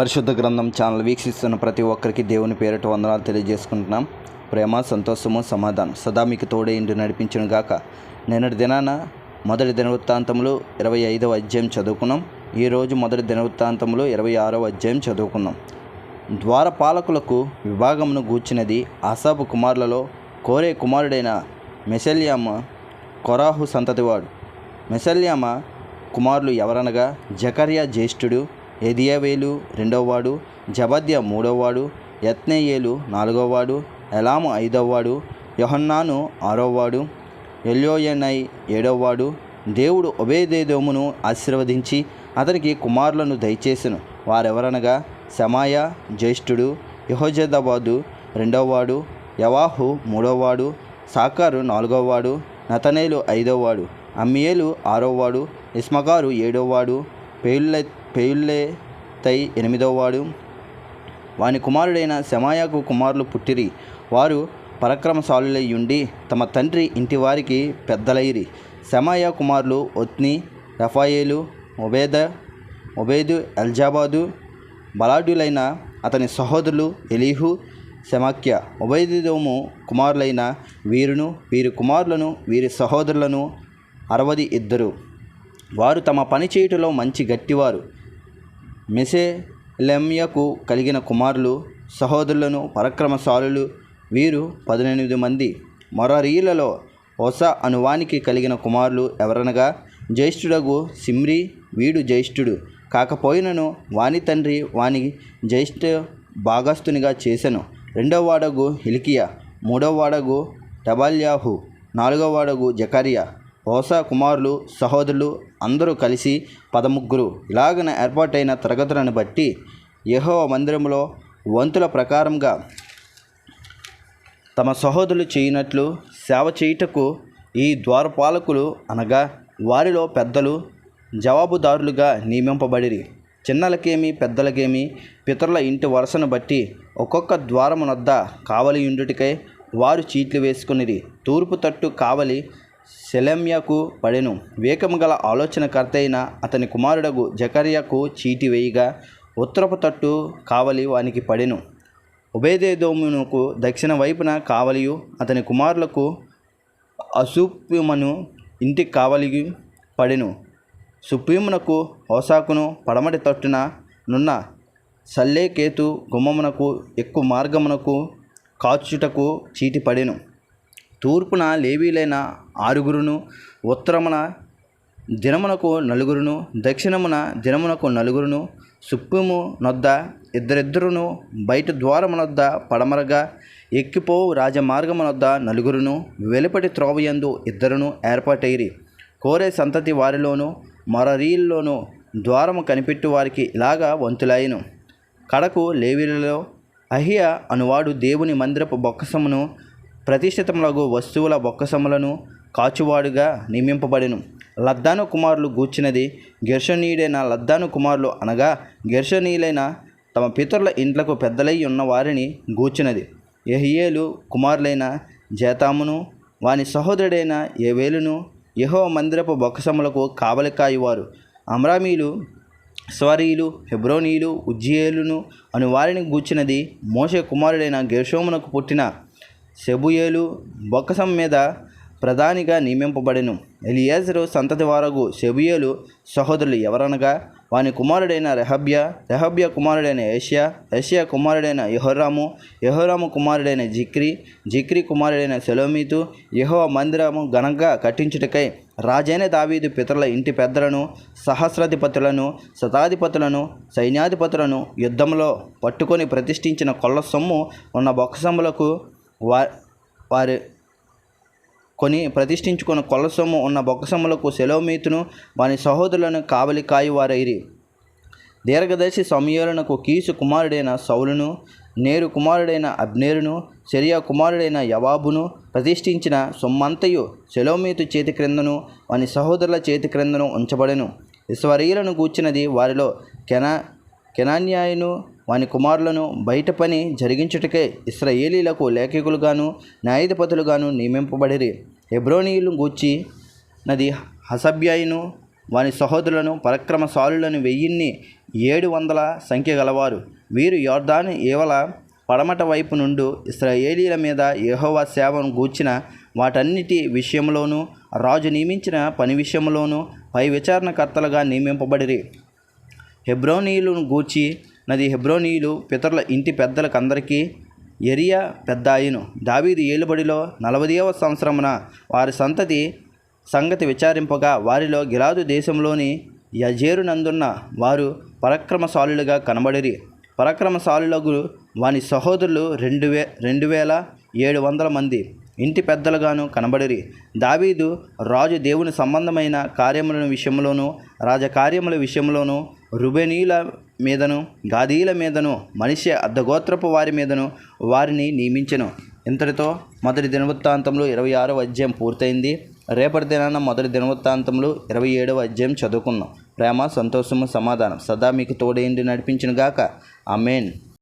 పరిశుద్ధ గ్రంథం ఛానల్ వీక్షిస్తున్న ప్రతి ఒక్కరికి దేవుని పేరిట వందనాలు తెలియజేసుకుంటున్నాం. ప్రేమ సంతోషము సమాధానం సదా మీకు తోడే ఇంటి నడిపించను గాక. నిన్నటి దినాన మొదటి దినవృత్తాంతములు ఇరవై ఐదవ అధ్యాయం చదువుకున్నాం. ఈరోజు మొదటి దినవృత్తాంతములు ఇరవై ఆరవ అధ్యాయం చదువుకున్నాం. ద్వారపాలకులకు విభాగమును గూర్చినది ఆసాపు కుమారులలో కోరే కుమారుడైన మెసెల్యామ కొరాహు సంతతివాడు. మెసల్యామ కుమారులు ఎవరనగా జకర్యా జ్యేష్ఠుడు ఎదియావేలు రెండవవాడు జబద్య మూడవవాడు యత్నేయేలు నాలుగవవాడు ఎలాము ఐదవవాడు యోహన్నాను ఆరోవాడు ఎల్యోయనై ఏడవవాడు దేవుడు ఒబేదేదోమును ఆశీర్వదించి అతనికి కుమారులను దయచేసెను. వారెవరనగా? శమాయ జ్యేష్ఠుడు యహోజదాబాదు రెండవవాడు యవాహు మూడవవాడు సాకారు నాలుగవవాడు నతనేలు ఐదవవాడు అమ్మియేలు ఆరవవాడు ఏడోవాడు ఏడవవాడు పేయుల్లే తై ఎనిమిదో ఎనిమిదవవాడు వాని కుమారుడైన శమాయాకు కుమారులు పుట్టిరి. వారు పరక్రమశాలులై ఉండి తమ తండ్రి ఇంటివారికి పెద్దలైరి. శమాయ కుమారులు ఒత్ని రఫాయేలు ఒబేద ఒబేదు ఎల్జాబాదు బలాఢ్యులైన అతని సహోదరులు ఎలీహు శమాఖ్య ఒబైదోము కుమారులైన వీరును వీరి కుమారులను వీరి సహోదరులను అరవది ఇద్దరు. వారు తమ పని చేయుటలో మంచి గట్టివారు. మెసెలెమ్యకు కలిగిన కుమారులు సహోదరులను పరక్రమశాలులు వీరు పద్దెనిమిది మంది. మొరరీలలో హొస అనువానికి కలిగిన కుమారులు ఎవరనగా జ్యేష్ఠుడగు సిమ్రి వీడు జ్యేష్ఠుడు కాకపోయినను వాని తండ్రి వాని జ్యేష్ఠ భాగస్థునిగా చేశాను రెండవ వాడగు హిలికియా మూడవ వాడగు టబాల్యాహు నాలుగవ వాడగు జకరియా ఓసా కుమారులు సహోదరులు అందరూ కలిసి పదముగ్గురు. ఇలాగన ఏర్పాటైన తరగతులను బట్టి యహో మందిరంలో వంతుల ప్రకారంగా తమ సహోదరులు చేయనట్లు సేవ చేయుటకు ఈ ద్వారపాలకులు అనగా వారిలో పెద్దలు జవాబుదారులుగా నియమింపబడిరి. చిన్నలకేమి పెద్దలకేమి పితరుల ఇంటి వరుసను బట్టి ఒక్కొక్క ద్వారమునొద్ద కావలి ఉండుటికై వారు చీట్లు వేసుకునిరి. తూర్పు తట్టు కావలి సెలమ్యకు పడెను. వేకము గల ఆలోచనకర్త అయిన అతని కుమారుడగు జకర్యకు చీటి వేయగా ఉత్తరపు తట్టు కావలి వానికి పడెను. ఉభయదేదోమునకు దక్షిణ వైపున కావలియు అతని కుమారులకు అసూప్యమను ఇంటికి కావలియు పడెను. సుప్రీమునకు హోసాకును పడమటి తట్టున నున్న సల్లేకేతు గుమ్మమునకు ఎక్కువ మార్గమునకు కాచుటకు చీటి పడెను. తూర్పున లేవీలైన ఆరుగురును ఉత్తరమున దినమునకు నలుగురును దక్షిణమున దినమునకు నలుగురును సుప్పుము నొద్ద ఇద్దరిద్దరును బయట ద్వారమునొద్ద పడమరగా ఎక్కిపోవు రాజమార్గమునొద్ద నలుగురును వెలుపటి త్రోవయందు ఇద్దరును ఏర్పాటైరి. కోరే సంతతి వారిలోను మరరీల్లోనూ ద్వారము కనిపెట్టు వారికి ఇలాగా వంతులాయను. కడకు లేవీలలో అహియ అనువాడు దేవుని మందిరపు బొక్కసమును ప్రతిష్ఠితములగు వస్తువుల బొక్కసములను కాచువాడుగా నియమింపబడెను. లద్దాను కుమారులు గూర్చినది గెర్షనీయుడైన లద్దాను కుమారులు అనగా గెర్షనీయులైన తమ పితరుల ఇంట్లకు పెద్దలై ఉన్న వారిని గూర్చినది. యహియేలు కుమారులైన జేతామును వాని సహోదరుడైన ఏవేలును యహో మందిరపు బొక్కసములకు కావలికాయువారు అమ్రామీలు స్వరీలు హెబ్రోనీలు ఉజ్జియేలును అను వారిని గూర్చినది మోషే కుమారుడైన గెర్షోమునకు పుట్టిన సెబుయేలు బొక్కసం మీద ప్రధానిగా నియమింపబడెను. ఎలియాజరు సంతతి వారగు సెబుయేలు సహోదరులు ఎవరనగా వాని కుమారుడైన రెహబ్య రెహబ్య కుమారుడైన ఏషియా ఏషియా కుమారుడైన యహోరాము యహోరాము కుమారుడైన జిక్రి జిక్రి కుమారుడైన సెలోమీతు యహో మందిరము ఘనంగా కట్టించుటకై రాజైన దావీదు పితరుల ఇంటి పెద్దలను సహస్రాధిపతులను శతాధిపతులను సైన్యాధిపతులను యుద్ధంలో పట్టుకొని ప్రతిష్ఠించిన కొల్ల సొమ్ము ఉన్న బొక్కసమ్ములకు వా వారి కొని ప్రతిష్ఠించుకున్న కొలసొమ్ము ఉన్న బొక్కసమ్ములకు సెలోమీతును వాని సహోదరులను కావలి కాయి వారైరి దీర్ఘదర్శి సమయాలకు కీసు కుమారుడైన సౌలును నేరు కుమారుడైన అబ్నేరును సెరియా కుమారుడైన యవాబును ప్రతిష్ఠించిన సొమ్మంతయు సెలోమీతు చేతి క్రిందను వాని సహోదరుల చేతి క్రిందను ఉంచబడెను. ఇస్వరీయులను గూర్చినది వారిలో కెనా కెనాన్యాయును వాని కుమారులను బయట పని జరిగించుటకే ఇస్రాయేలీలకు లేఖకులుగాను న్యాయాధిపతులుగాను నియమింపబడిరి. హెబ్రోనీయులు గూర్చి నది హసభ్యాయును వాని సహోదరులను పరక్రమశాలులను వెయ్యిన్ని ఏడు వందల సంఖ్య గలవారు. వీరు యోర్దాను ఏవల పడమట వైపు నుండి ఇస్రాయేలీల మీద యహోవా సేవను గూర్చిన వాటన్నిటి విషయంలోనూ రాజు నియమించిన పని విషయంలోనూ పై విచారణకర్తలుగా నియమింపబడిరి. హెబ్రోనీయులను గూర్చి నది హెబ్రోనీయులు పితరుల ఇంటి పెద్దలకందరికీ ఎరియా పెద్దాయను. అయ్యను దావీదు ఏలుబడిలో నలభైవ సంవత్సరమున వారి సంతతి సంగతి విచారింపగా వారిలో గిలాదు దేశంలోని యజేరునందున్న వారు పరాక్రమశాలులుగా కనబడిరి. పరాక్రమశాలులకు వాని సహోదరులు రెండు వే రెండు వేల ఏడు వందల మంది. ఇంటి పెద్దలుగాను కనబడిరి. దావీదు రాజు దేవుని సంబంధమైన కార్యముల విషయంలోనూ రాజకార్యముల విషయంలోనూ రుబెనీల మీదను గాదీల మీదను మనిషి అర్ధగోత్రపు వారి మీదను వారిని నియమించెను. ఇంతటితో మొదటి దినవృత్తాంతంలో ఇరవై ఆరవ అధ్యాయం పూర్తయింది. రేపటి దినాన మొదటి దినవృత్తాంతంలో ఇరవై ఏడవ అధ్యాయం చదువుకుందాం. ప్రేమ సంతోషము సమాధానం సదా మీకు తోడేండి నడిపించిన గాక అమేన్